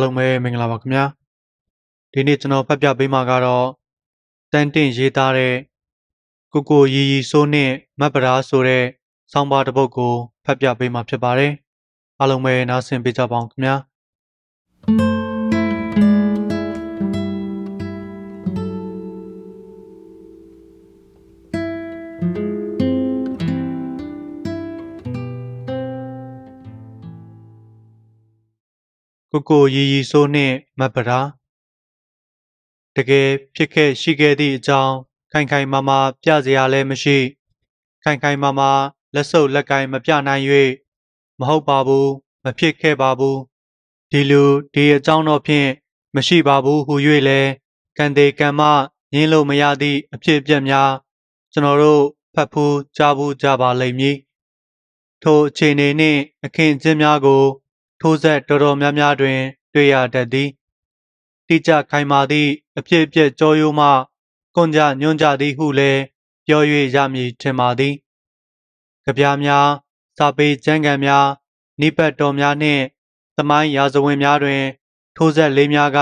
အားလုံးပဲမင်္ဂလာပါခင်ဗျာဒီနေ့ကျွန်တော်ဖတ်ပြပေးမှာကတော့တန်တင်ရေးသားတဲ့ကိုကိုရီရီဆိုးနဲ့မတ်ပရာဆိုတဲ့ဆောင်းပါးတစ်ပုဒ်ကိုဖတ်ပြပေးမှာဖြစ်ပါတယ်အားလုံးပဲနားဆင်ပေးကြပါအောင်ခင်ဗျာ ကိုကိုရီရီဆိုးနဲ့မတ်ပရာတကယ်ဖြစ်ခဲ့ရှိခဲ့သည့်အကြောင်းခိုင်ခိုင်မာမာပြစရာလည်းမရှိ ခိုင်ခိုင်မာမာလက်စုပ်လက်ကင်မပြနိုင်၍မဟုတ်ပါဘူးမဖြစ်ခဲ့ပါဘူးဒီလူဒီအကြောင်းတော့ဖြင့်မရှိပါဘူးဟု၍လည်းကံသေးကံမငင်းလို့မရသည့်အဖြစ်အပျက်များကျွန်တော်တို့ဖတ်ဖူးကြားဘူးကြပါလိမ့်မည်ထိုအခြေအနေနှင့်အခင်းအကျင်းများကို ထိုးဆက်တော်တော်များများတွင် တွေ့ရတတ်သည်တိကျခိုင်မာသည့်အဖြစ်အပျက်ကြောရိုးမှကွန်ကြညွန့်ကြသည်ဟုလည်းပြော၍ရမည်ထင်ပါသည်။ကြပြားများစာပေကျမ်းဂန်များနိပတ်တော်များနှင့်သမိုင်းရာဇဝင်များတွင် ထိုးဆက်လေးများက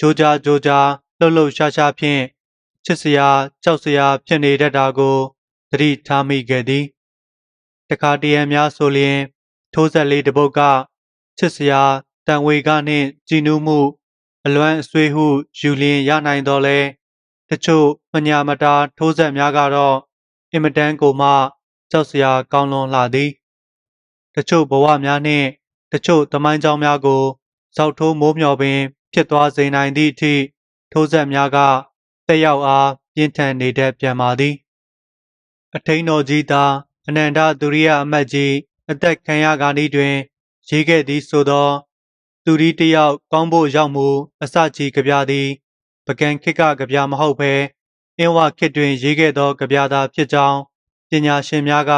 ကြိုးကြားကြိုးကြားလှုပ်လှုပ်ရှားရှားဖြင့်ချစ်စရာကြောက်စရာဖြစ်နေတတ်တာကိုသတိထားမိခဲ့သည်။တခါတရံများဆိုလျင် ထိုးဆက်လေးတစ်ပုဒ်က ချစ်စရာတန်ဝေကနှင့်ကြည်နူးမှု အလွမ်းအဆွေးဟုယူလျင်ရနိုင်တော်လဲတချို့မညာမတာထိုးဆက်များကတော့အင်မတန်ကိုမှကြောက်စရာကောင်းလွန်လာသည်တချို့ဘဝများနှင့်တချို့သမိုင်းကြောင်းများကိုဇောက်ထိုးမိုးမျှော်ပင် ဖြစ်သွားစေနိုင်သည့်အထိထိုးဆက်များကတက်ရောက်အားပြင်းထန်နေတတ်ပြန်ပါသည်အထိန်တော်ကြီးသားအနန္တသူရိယအမတ်ကြီးအသက်ခံရကားဤတွင် ရေးခဲ့သည်ဆိုသော သူရီတယောက်ကောင်းဖို့ရောက်မှုအစကြီးကြပြသည်ပကံခေတ်ကကြပြမဟုတ်ဘဲအင်းဝခေတ်တွင်ရေးခဲ့သောကြပြသာဖြစ်ကြောင်းပညာရှင်များက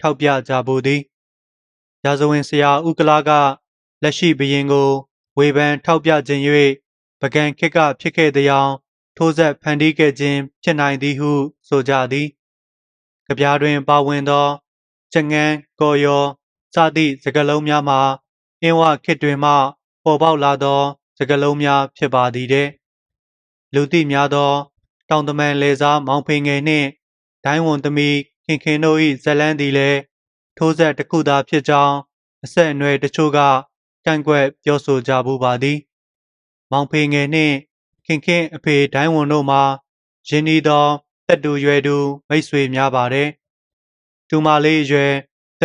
ထောက်ပြကြပူသည်ရာဇဝင်ဆရာဥကလာကလက်ရှိဘရင်ကို ဝေဖန်ထောက်ပြခြင်း၍ပကံခေတ်ကဖြစ်ခဲ့သည်အောင်ထိုးဆက်ဖန်တီးခဲ့ခြင်းဖြစ်နိုင်သည်ဟု ဆိုကြသည်ကြပြတွင်ပါဝင်သောချက်ငန်းကော်ယော စသည့်စကားလုံးများမှာအင်းဝခေတ်တွင်မှ ပေါ်ပေါက်လာသော စကားလုံးများဖြစ်ပါသည်တဲ့လူသိများသော တောင်တမန်လေစားမောင်ဖိန်ငယ်နှင့်ဒိုင်းဝန်သမီးခင်ခင်တို့၏ဇလန်းသည်လည်းထိုးဆက်တစ်ခုသာဖြစ်ကြောင်းအဆက်အနွယ်တချို့ကကန့်ကွက်ပြောဆိုကြဘူးပါသည် မောင်ဖေငယ်နှင့်ခင်ခင်အဖေဒိုင်းဝန်တို့မှာရင်းနှီးသောတက်တူရွယ်တူမိတ်ဆွေများပါတယ်တူမလေးအရွယ်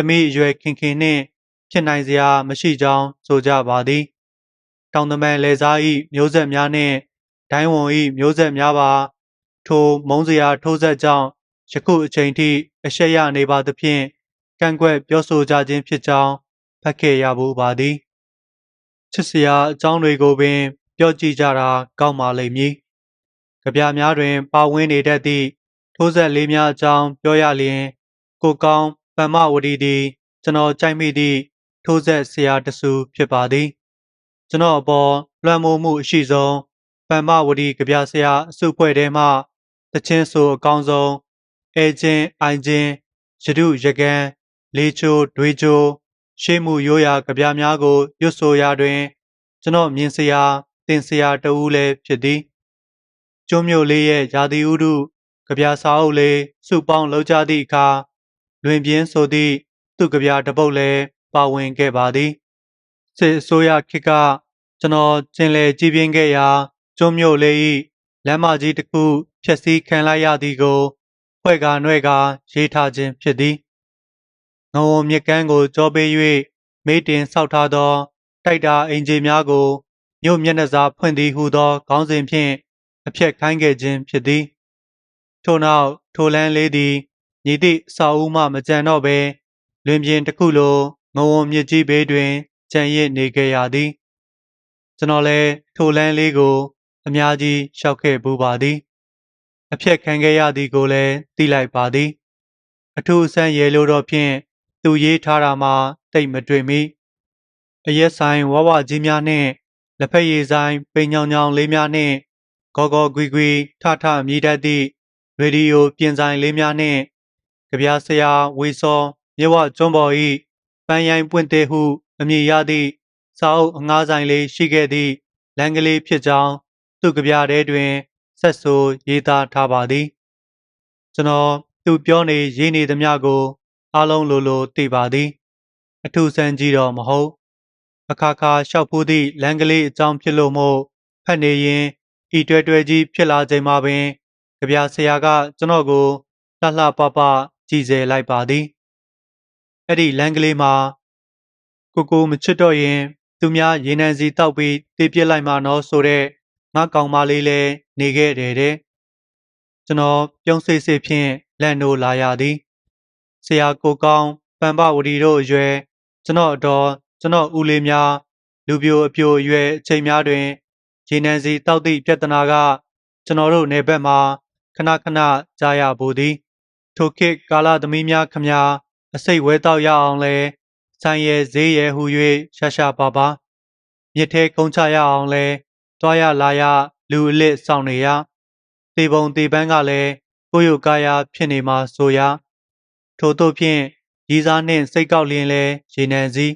သမီးအရွယ်ခင်ခင်နှင့်ဖြစ်နိုင်စရာမရှိကြောင်းဆိုကြပါသည်တောင်တမန်လေစား၏မျိုးဆက်များနှင့်ဒိုင်းဝန်၏မျိုးဆက်များပါ ထိုမုံစရာထိုးဆက်ကြောင့်ယခုအချိန်ထိအရှက်ရနေပါသဖြင့်ကန့်ကွက်ပြောဆိုကြခြင်းဖြစ်ကြောင်းဖတ်ခဲ့ရဘူးပါသည်ချစ်စရာအကြောင်းတွေကိုပင် ပြောကြည့်ကြတာကောင်းပါလိမ့်မည်ကြပြများတွင် ပါဝင်နေတတ်သည့်ထိုးဆက်လေးများအကြောင်းပြောရလျင် ကိုကောင်း ပမ္မဝတီသည်ကျွန်တော်ကြိုက်မိသည့်ထိုးဆက်ဆရာတဆူဖြစ်ပါသည် ကျွန်တော်အပေါ်လွှမ်းမိုးမှုအရှိဆုံးပမ္မဝတီကြပြဆရာအစုဖွဲ့ထဲမှတချင်းဆိုအကောင်းဆုံးအဲချင်းအိုင်ချင်းရဒုရကန်လေချိုဒွေချိုရှေးမှုရိုးရာကြပြများကိုရွတ်ဆိုရာတွင် ကျွန်တော်မြင်စရာတင်စရာတဦးလည်းဖြစ်သည်ကျွမျိုးလေးရဲ့ယာတိဥဒုကြပြစာအုပ်လေးစုပေါင်းလောက်ကြသည့်အခါ လွင်ပြင်းဆိုသည့်သူကြပြတပုတ်လည်းပါဝင်ခဲ့ပါသည်စစ်အစိုးရခေတ်ကကျွန်တော်ကျင်လည်ကြည်ပြင်းခဲ့ရာကျွမျိုးလေး၏လမ်းမကြီးတစ်ခုဖျက်ဆီးခံလိုက်ရသည်ကိုဖွဲ့ကာနှဲ့ကာရေးထားခြင်းဖြစ်သည်ငုံမြစ်ကမ်းကိုကြောပေး၍မေးတင်ဆောက်ထားသောတိုက်တာအင်ဂျီများကိုမြို့မျက်နှာစာဖွင့်သည်ဟုသောခေါင်းစဉ်ဖြင့်အပြက်ခိုင်းခဲ့ခြင်းဖြစ်သည်ထို့နောက်ထိုလန်းလေးသည် ညီသည့်အစာအုပ်မှမကြံတော့ဘဲလွင်ပြင်တစ်ခုလိုငုံမြစ်ကြီးဘေးတွင်ကြံရစ်နေခဲ့ရသည်ကျွန်တော်လည်းထိုလန်းလေးကို အများကြီးရှောက်ခဲ့ပူပါသည်အပြက်ခံခဲ့ရသည်ကိုလည်းသိလိုက်ပါသည် အထူးအဆန်းရဲလို့တော့ဖြင့်သူရေးထားတာမှတိတ်မတွေ့မိအရက်ဆိုင်ဝဝကြီးများနှင့်လက်ဖက်ရည်ဆိုင်ပိန်ညောင်ညောင်လေးများနှင့်ဂေါ်ဂေါ်ဂွီဂွီထထမြည်တတ်သည့်ရေဒီယိုပြင်ဆိုင်လေးများနှင့် ကြပြဆရာဝေစောမြဝကျွန်းပေါ်ဤပန်းရိုင်းပွင့်တဲ့ဟုအမည်ရသည့်စာအုပ်အငှားဆိုင်လေးရှိခဲ့သည့်လမ်းကလေးဖြစ်ကြောင်းသူ့ကြပြထဲတွင်ဆက်ဆိုရေးသားထားပါသည်ကျွန်တော်သူပြောနေရေးနေသမျှကိုအားလုံးလိုလိုသိပါသည် အထူးဆန်းကြီးတော့မဟုတ်အခါခါလျှောက်ဖူးသည့်လမ်းကလေးအကြောင်းဖြစ်လို့မို့ဖတ်နေရင်ဤတွဲတွဲကြီးဖြစ်လာချိန်မှာပင်ကြပြဆရာကကျွန်တော်ကိုလှလှပပ ကြည်စဲလိုက်ပါသည်အဲ့ဒီလမ်းကလေးမှာကိုကိုမချစ်တော့ရင် သူများရေနံစီတောက်ပြီးတေးပြစ်လိုက်မှာနော်ဆိုတဲ့ငါကောင်မလေးလည်းနေခဲ့တယ်တဲ့ကျွန်တော်ပြုံးစိတ်စိတ်ဖြင့်လန့်နိုးလာရသည်ဆရာကိုကောင်းပန်ပဝတီတို့အရွယ်ကျွန်တော်အတော်ကျွန်တော်ဦးလေးများလူပြိုအပြိုအရွယ်အချိန်များတွင်ရေနံစီတောက်သည့်ပြဿနာက ကျွန်တော်တို့နယ်ဘက်မှာခဏခဏကြားရပူသည် ထိုခေတ်ကာလသမီးများခမညာအစိတ်ဝဲတောက်ရအောင်လဲဆိုင်ရဲဈေးရဲဟူ၍ရှာရှာပါပါမြစ်ထဲကုန်းချရအောင်လဲတွားရလာရလူအလစ်စောင့်နေရတေပုံတေပန်းကလည်းကိုယုကာယာဖြစ်နေမှာဆိုရထို့သောဖြင့်ရီစားနှင့်စိတ်ကောက်လျင်လဲရေနံစည်း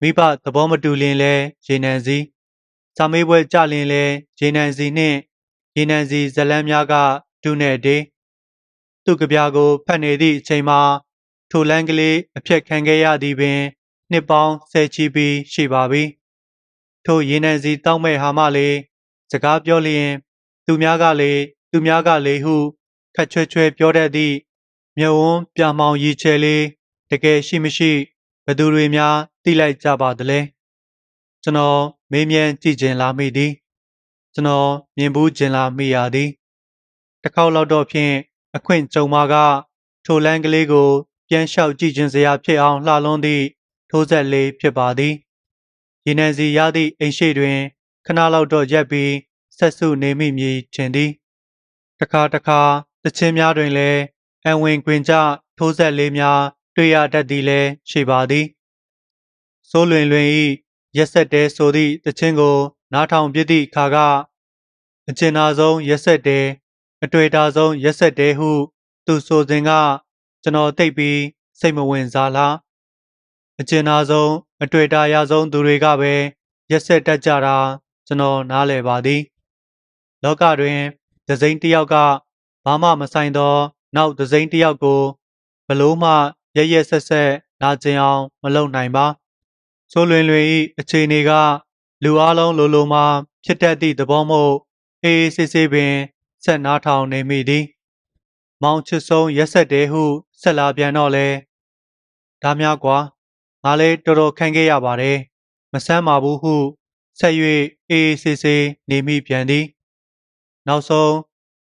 မိဘသဘောမတူလျင်လဲရေနံစည်းစာမေးပွဲကြလျင်လဲရေနံစည်းနှင့်ရေနံစည်းဇလန်းများကတူနဲ့တေး သူ့ကြပြာကိုဖတ်နေသည့်အချိန်မှာထိုလန်းကလေးအဖြတ်ခံခဲ့ရသည်ပင်နှစ်ပေါင်းဆယ်ချီပြီးရှိပါပြီထိုရေနံစည်းတောက်မဲ့ဟာမလေးစကားပြောလျင် သူများကလေသူများကလေဟုခက်ချွဲချွဲပြောတတ်သည့်မြဝန်းပြမောင်ရီချဲလေးတကယ်ရှိမရှိဘသူတွေများသိလိုက်ကြပါသလဲကျွန်တော်မေးမြန်းကြည့်ခြင်းလာမိသည်ကျွန်တော်မြင်ဘူးခြင်းလာမိရသည်တစ်ခေါက်လောက်တော့ဖြင့် အခွင့်ကြုံမှာကထိုလန်းကလေးကို ပြန်လျှောက်ကြည့်ခြင်းစရာဖြစ်အောင်လှလွန်းသည့်ထိုးဆက်လေးဖြစ်ပါသည်ရေနံစီရသည့်အိမ်ရှိတွင်ခဏလောက်တော့ရက်ပြီးဆက်စုနေမိမည်ထင်သည်တခါတခါတချင်းများတွင်လည်းအဝင်ခွင်ကြထိုးဆက်လေးများတွေ့ရတတ်သည်လည်းရှိပါသည်စိုးလွင်လွင်ဤရက်ဆက်တဲဆိုသည့်တချင်းကို နားထောင်ပြသည့်အခါကအကျဉ်းနာဆုံးရက်ဆက်တဲ အတွေ့အတာဆုံးရက်ဆက်တဲဟု သူဆိုစဉ်က ကျွန်တော်သိပ်ပြီးစိတ်မဝင်စားလားအကျဉ်းနာဆုံးအတွေ့အတာရဆုံးသူတွေကပဲရက်ဆက်တတ်ကြတာကျွန်တော်နားလည်ပါသည် လောကတွင်ဒဇိန်တယောက်ကဘာမှမဆိုင်သော နောက်ဒဇိန်တယောက်ကိုဘလို့မှရရဆက်ဆက်နာကျင်အောင်မလုပ်နိုင်ပါဆိုလွင်လွင်ဤအခြေအနေက လူအလုံးလိုလိုမှဖြစ်တတ်သည့်သဘောမို့အေးအေးဆေးဆေးပင် ဆက်နားထောင်နေမိသည်မောင်ချစ်ဆုံးရက်ဆက်တဲဟုဆက်လာပြန်တော့လဲဒါများကွာငါလည်းတော်တော်ခံခဲ့ရပါတယ်မဆမ်းပါဘူးဟုဆက်၍အေးအေးဆေးဆေးနေမိပြန်သည်နောက်ဆုံး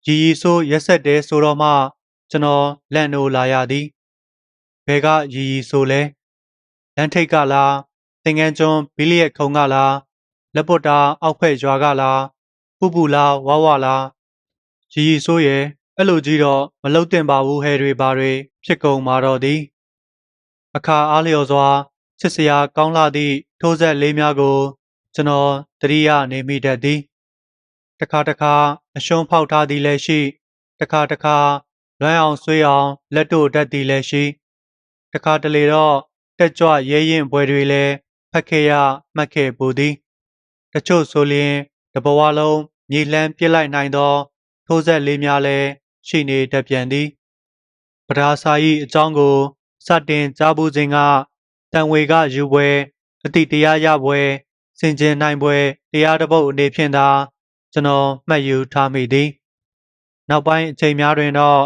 ရီရီဆိုးရက်ဆက်တဲဆိုတော့မှကျွန်တော်လန့်နိုးလာရသည်ဘဲကရီရီဆိုလဲလမ်းထိပ်ကလားသင်ငန်းကျွန်းဘီလီယက်ခုံကလားလက်ပွတ်တာအောက်ဖက်ရွာကလားပူပူလားဝါဝလား ရီရီဆိုးရဲ့အဲ့လိုကြီးတော့မလုတ်တင်ပါဘူးဟဲတွေပါတွေဖြစ်ကုန်มาတော့သည်အခါအားလျော်စွာချစ်စရာကောင်းလာသည့်ထိုးဆက်လေးများကို ကျွန်တော်တတိယနေမိတတ်သည်တခါတခါအရှုံးဖောက်ထားသည်လည်းရှိ တခါတခါလွမ်းအောင်ဆွေးအောင်လက်တို့တတ်သည်လည်းရှိ တခါတလေတော့တက်ကြွရဲရင်ပွဲတွေလည်းဖက်ခဲ့ရမှတ်ခဲ့ပူသည် တချို့ဆိုလျင်တဘဝလုံးမြေလှမ်းပြစ်လိုက်နိုင်သော ထိုးဆက်လေးများလည်းရှိနေတတ်ပြန်သည်ပဓာစာ၏အကြောင်းကိုစတင်ကြားဘူးစဉ်ကတန်ဝေကယူပွဲအတိတရားရပွဲစင်ကြင်နိုင်ပွဲတရားတပုတ်အနေဖြင့်သာကျွန်တော်မှတ်ယူထားမိသည်နောက်ပိုင်းအချိန်များတွင်တော့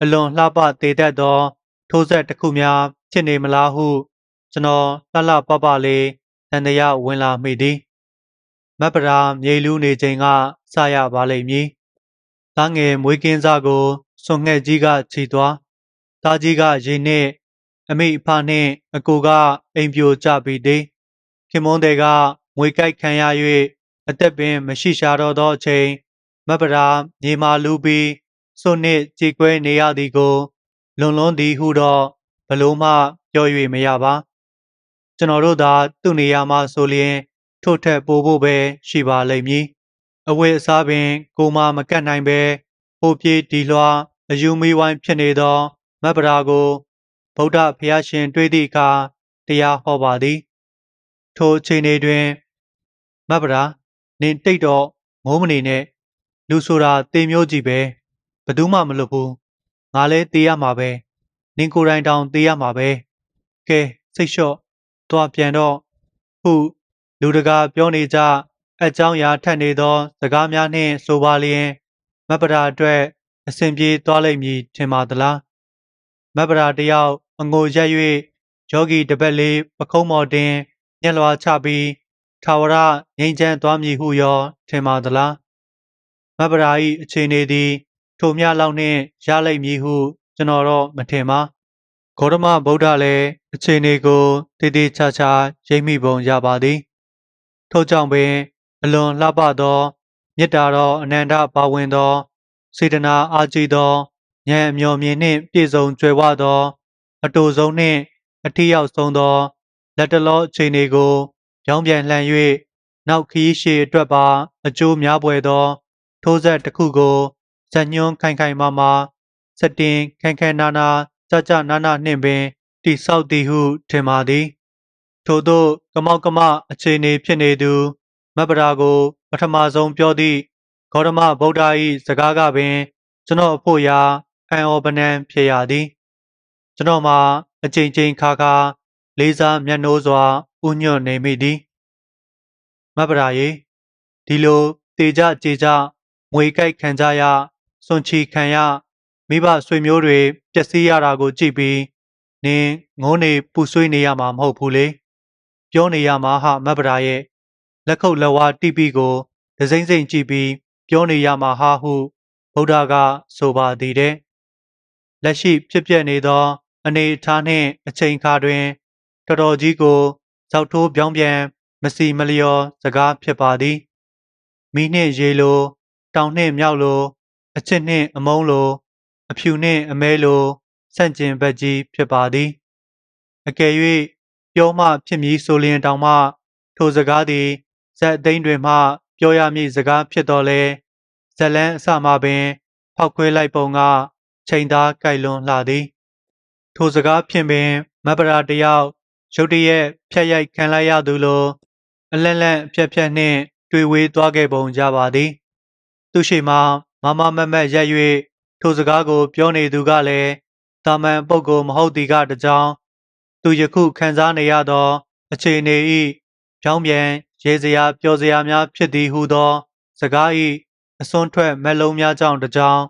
အလွန်လှပသေးတတ်သော ထိုးဆက်တစ်ခုများဖြစ်နေမလားဟုကျွန်တော်လှလှပပလေးတန်တရာဝင်လာမိသည်မက်ပရာမြေလူးနေချိန်ကစရပါလိမ့်မည် သားငယ်မွေးကင်းစားကိုစွန်ငှက်ကြီးကခြိသွားသားကြီးကရေနှင့်အမိအဖနှင့်အကိုကအိမ်ပြိုကျပြီးသည်ခင်မွန်းတဲ့ကငွေကြိုက်ခံရ၍အသက်ပင်မရှိရှာတော့သောအချိန်မပရာမြေမာလူပြီးစွနှင့်ကြေကွဲနေရသည်ကိုလွန်လွန်းသည်ဟုတော့ဘလို့မှပြော၍မရပါကျွန်တော်တို့သာသူ့နေရာမှာဆိုလျင်ထို့ထက်ပိုဖို့ပဲရှိပါလိမ့်မည် အဝတ်အစားပင် ကိုမမကတ်နိုင်ပဲဟိုပြေးဒီလွှာအယူမီဝိုင်းဖြစ်နေသောမပရာကိုဗုဒ္ဓဖျားရှင် တွေ့သည့်အခါတရားဟောပါသည် ထိုအချိန်တွင်မတ်ပရာနင်တိတ်တော့ငိုးမနေနဲ့လူဆိုတာတေမျိုးကြီးပဲဘယ်သူမှမလွတ်ဘူးငါလဲတေးရမှာပဲနင်ကိုယ်တိုင်တောင်တေးရမှာပဲကဲစိတ်လျှော့သွားပြန်တော့ဟုလူတကာပြောနေကြ အကြောင်းအရာထက်နေသော စကားများနှင့်ဆိုပါလျင်မတ်ပရာအတွက်အစဉ်ပြေသွားလိမ့်မည်ထင်ပါသလားမတ်ပရာတယောက်အငိုရက်၍ယောဂီတပတ်လေးပခုံးမော်တင်ညက်လွာချပြီးထာဝရငြိမ်းချမ်းသွားမည်ဟုရောထင်ပါသလားမတ်ပရာ၏အခြေအနေသည် ထိုမျှလောက်နှင့်ရလိမ့်မည်ဟု ကျွန်တော်တော့မထင်ပါဂေါတမဗုဒ္ဓလည်းအခြေအနေကိုတည်တည်ချာချာရိပ်မိပုံရပါသည်ထို့ကြောင့်ပင် အလွန်လှပသောမေတ္တာတော်အနန္တပါဝင်သောစေတနာအားကြီးသောဉာဏ်အမျှော်မြင်နှင့်ပြည့်စုံကြွယ်ဝသော အတူဆုံးနှင့်အထီးရောက်ဆုံးသောလက်တလောအခြေအနေကိုပြောင်းပြန်လှန်၍နောက်ခရီးရှည်အတွက်ပါ အကျိုးများပွေသော ထိုးဆက်တစ်ခုကိုဇက်ညွန်းခိုင်ခိုင်မာမာစက်တင်ခန်းခန်းနာနာကြကြနာနာနှင့်ပင်တိဆောက်သည်ဟုထင်ပါသည် ထို့သောကမောက်ကမအခြေအနေဖြစ်နေသူ မတ်ပရာကို ပထမဆုံးပြောသည့်ဂေါတမဗုဒ္ဓ၏စကားကပင် ကျွန်တော်အဖို့ရာအံ့ဩပနံဖြစ်ရသည် ကျွန်တော်မှာအချိန်ချင်းခါခါလေးစားမျက်နှိုးစွာဥညွတ်နေမိသည်မတ်ပရာရေဒီလိုတေကြကြေကြငွေကြိုက်ခံကြရစွန်ချီခံရမိဘဆွေမျိုးတွေပျက်စီးရတာကိုကြည့်ပြီးနင်းငုံးနေပူဆွေးနေရမှာမဟုတ်ဘူးလေပြောနေရမှာဟာမတ်ပရာရဲ့ လက်ခုပ်လက်ဝါးတိပိကိုဒစိမ့်စိမ့်ကြည့်ပြီးပြောနေရမှာဟာဟုဗုဒ္ဓကဆိုပါသည်တဲ့လက်ရှိဖြစ်ပျက်နေသော အနေအထားနှင့်အချိန်အခါတွင်တော်တော်ကြီးကိုဇောက်ထိုးပြောင်းပြန်မစီမလျော်စကားဖြစ်ပါသည်မိနှင့်ရေလိုတောင်နှင့်မြောက်လို အချစ်နှင့်အမုန်းလို အဖြူနှင့်အမဲလိုဆန့်ကျင်ဘက်ကြီးဖြစ်ပါသည်အကယ်၍ပြောမှဖြစ်မည်ဆိုလျင်တောင်မှထိုစကားသည် ဇက်အသိန်းတွင်မှပြောရမည့်စကားဖြစ်တော်လဲဇက်လန်းအစမှပင် ဖောက်ခွဲလိုက်ပုံကချိန်သားကြိုက်လွန်လှသည် ထိုစကားဖြင့်ပင်မတ်ပရာတယောက်ရုတ်တရက်ဖြတ်ရိုက်ခံလိုက်ရသူလိုအလန့်လန့်ဖြက်ဖြက်နှင့်တွေ့ဝေးသွားခဲ့ပုံကြပါသည် သူရှိမှမမမတ်မတ်ရက်၍ထိုစကားကို ပြောနေသူကလည်းတာမန်ပုဂ္ဂိုလ်မဟုတ်သည်ကတကြောင်သူယခုခံစားနေရသော အခြေအနေ၏ပြောင်းပြန် ရေစရာပျော်စရာများဖြစ်သည်ဟုသော စကား၏အစွန်းထွက်မက်လုံးများကြောင့်တကြောင်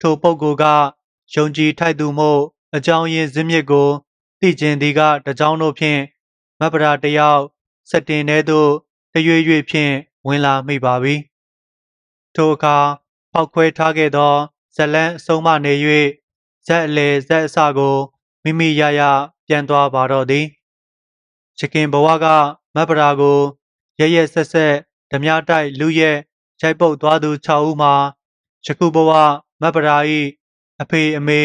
ထိုပုဂ္ဂိုလ်ကယုံကြည်ထိုက်သူမို့အကြောင်းရင်းဇင်းမြစ်ကိုသိကျင်သည်ကတကြောင်တို့ဖြင့်မတ်ပရာတယောက်စက်တင်ထဲသို့တရွေ့ရွေ့ဖြင့်ဝင်လာမိပါပြီထိုအခါပောက်ခွဲထားခဲ့သောဇလန်းအဆုံးမနေ၍ဇက်အလေဇက်အစကိုမိမိရရပြန်သွားပါတော့သည်ချခင်ဘဝကမတ်ပရာကို ရရဆက်ဆက်ဓမြတိုက်လူရဲ့ရိုက်ပုတ်သွားသူ6ဦးမှာယခုဘဝမတ်ပရာ၏အဖေအမေ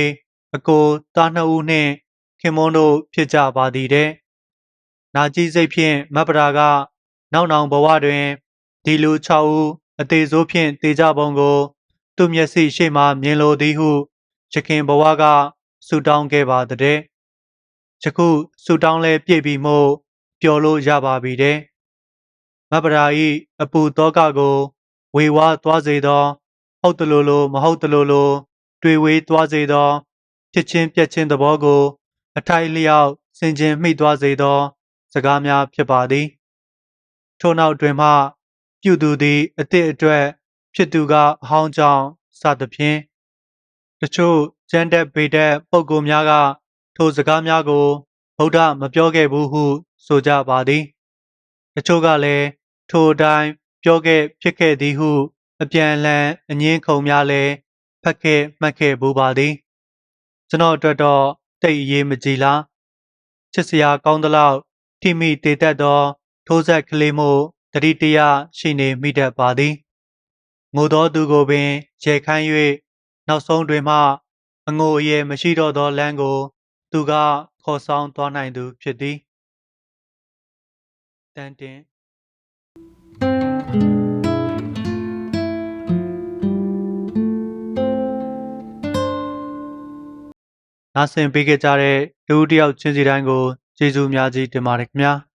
အကိုသားနှစ်ဦးနှင့်ခင်မွန်းတို့ဖြစ်ကြပါသည်တဲ့နာကြီးစိတ်ဖြင့်မတ်ပရာက နောက်နောင်ဘဝတွင်ဒီလူ6ဦးအသေးစိုးဖြင့်တေကြပုံကို သူ့မျက်စိရှေ့မှမြင်လိုသည်ဟုချခင်ဘဝကဆူတောင်းခဲ့ပါတဲ့ယခုဆူတောင်းလဲပြည့်ပြီမို့ပျော်လို့ရပါပြီတဲ့ မတ်ပရာ၏အပူတောကကို ဝေဝါးသွားစေသော ဟုတ်တလိုလိုမဟုတ်တလိုလိုတွေ့ဝေးသွားစေသောဖြစ်ချင်းပြက်ချင်းသဘောကို အထိုက်လျောက်ဆင်ခြင်မိသွားစေသော စကားများဖြစ်ပါသည်ထို့နောက်တွင်မှ ပြုသူသည်အစ်စ်အတွက် ဖြစ်သူကအဟောင်းကြောင့်စသဖြင့်တချို့ကျမ်းတက်ဗေဒတ်ပုဂ္ဂိုလ်များက ထိုစကားများကိုဗုဒ္ဓမပြောခဲ့ဘူးဟု ဆိုကြပါသည် တချို့ကလည်းထိုအတိုင်းပြောခဲ့ဖြစ်ခဲ့သည်ဟု အပြန်အလှန်အငင်းခုံများလည်းဖတ်ခဲ့မှတ်ခဲ့ဘူးပါသည်ကျွန်တော်အတွက်တော့တိတ်အရေးမကြီးလားချစ်စရာကောင်းသလောက်ထိမိတည်တတ်သော ထိုးဆက်ကလေးမို့တတိတရရှိနေမိတတ်ပါသည်ငိုသောသူကိုပင်ရေခိုင်း၍နောက်ဆုံးတွင်မှအငိုအယယ်မရှိတော့သောလမ်းကို သူကခေါ်ဆောင်သွားနိုင်သူဖြစ်သည် တန်တင်နားဆင်ပေးခဲ့ကြတဲ့လူတစ်ယောက်ချင်းစီတိုင်းကိုကျေးဇူးများကြီးတင်ပါတယ်ခင်ဗျာ။